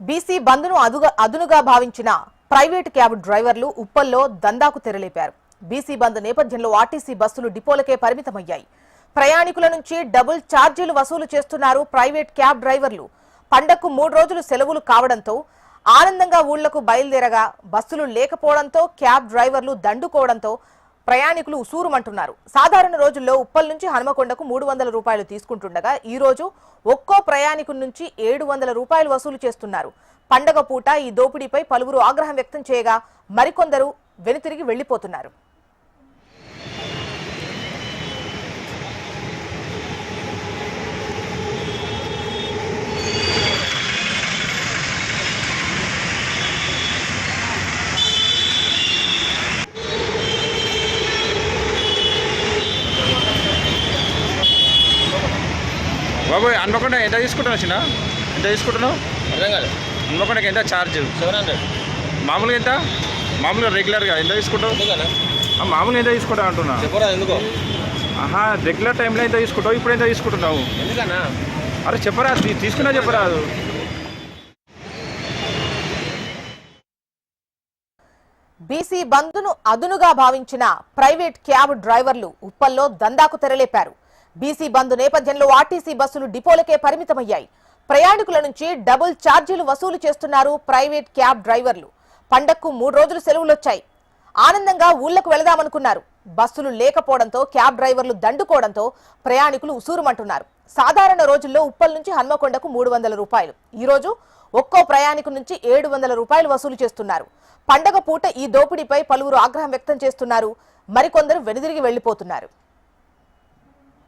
BC బంద్ను అదుగా అదునుగా భావించిన private cab డ్రైవర్లు ఉప్పల్లో దందాకు తెరలేపారు. బీసీ బంద్ నేపథ్యంలో ఆర్టీసీ బస్సులు డిపోలకే పరిమితమయ్యాయి. ప్రయాణికుల నుంచి డబుల్ ఛార్జీలు వసూలు చేస్తున్నారు ప్రైవేట్ క్యాబ్ డ్రైవర్లు. పండగకు మూడు రోజులు సెలవులు కావడంతో ఆనందంగా ఊళ్ళకు బయలుదేరగా బస్సులు లేకపోవడంతో క్యాబ్ డ్రైవర్లు దండుకోవడంతో ప్రయాణికులు ఉసూరుమంటున్నారు సాధారణ రోజుల్లో ఉప్పల్ నుంచి హనుమకొండకు మూడు వందల రూపాయలు తీసుకుంటుండగా ఈ రోజు ఒక్కో ప్రయాణికుల నుంచి ఏడు వందల రూపాయలు వసూలు చేస్తున్నారు. పండగ పూట ఈ దోపిడీపై పలువురు ఆగ్రహం వ్యక్తం చేయగా మరికొందరు వెనుతిరిగి వెళ్ళిపోతున్నారు బాబు హన్మకొండ ఎంత తీసుకుంటున్నావు చిన్న? ఎంత తీసుకుంటున్నావు? అర్థం కాదు హన్మకొండకి ఎంత ఛార్జ్ సెవెన్ హండ్రెడ్. మామూలుగా ఎంత? మామూలుగా రెగ్యులర్గా ఎంత తీసుకుంటావు? మామూలుగా ఎంత తీసుకుంటావు అంటున్నా? చెప్పరా ఎందుకో? ఆహా రెగ్యులర్ టైంలో ఎంత తీసుకుంటావు? ఇప్పుడు ఎంత తీసుకుంటున్నావు? ఎందుకన్నా అరే చెప్పరా తీసుకున్నా చెప్పరాదు బీసీ బంద్ను అదునుగా భావించిన ప్రైవేట్ క్యాబ్ డ్రైవర్లు ఉప్పల్లో దందాకు తెరలేపారు. బీసీ బంద్ నేపథ్యంలో ఆర్టీసీ బస్సులు డిపోలకే పరిమితమయ్యాయి. ప్రయాణికుల నుంచి డబుల్ ఛార్జీలు వసూలు చేస్తున్నారు ప్రైవేట్ క్యాబ్ డ్రైవర్లు. పండక్కు మూడు రోజులు సెలవులొచ్చాయి. ఆనందంగా ఊళ్ళకు వెళదామనుకున్నారు. బస్సులు లేకపోవడంతో క్యాబ్ డ్రైవర్లు దండుకోవడంతో ప్రయాణికులు ఉసూరుమంటున్నారు. సాధారణ రోజుల్లో ఉప్పల్ నుంచి హన్మకొండకు మూడు వందల రూపాయలు. ఈ రోజు ఒక్కో ప్రయాణికు నుంచి ఏడు వందల రూపాయలు వసూలు చేస్తున్నారు. పండగ పూట ఈ దోపిడీపై పలువురు ఆగ్రహం వ్యక్తం చేస్తున్నారు. మరికొందరు వెనుదిరిగి వెళ్ళిపోతున్నారు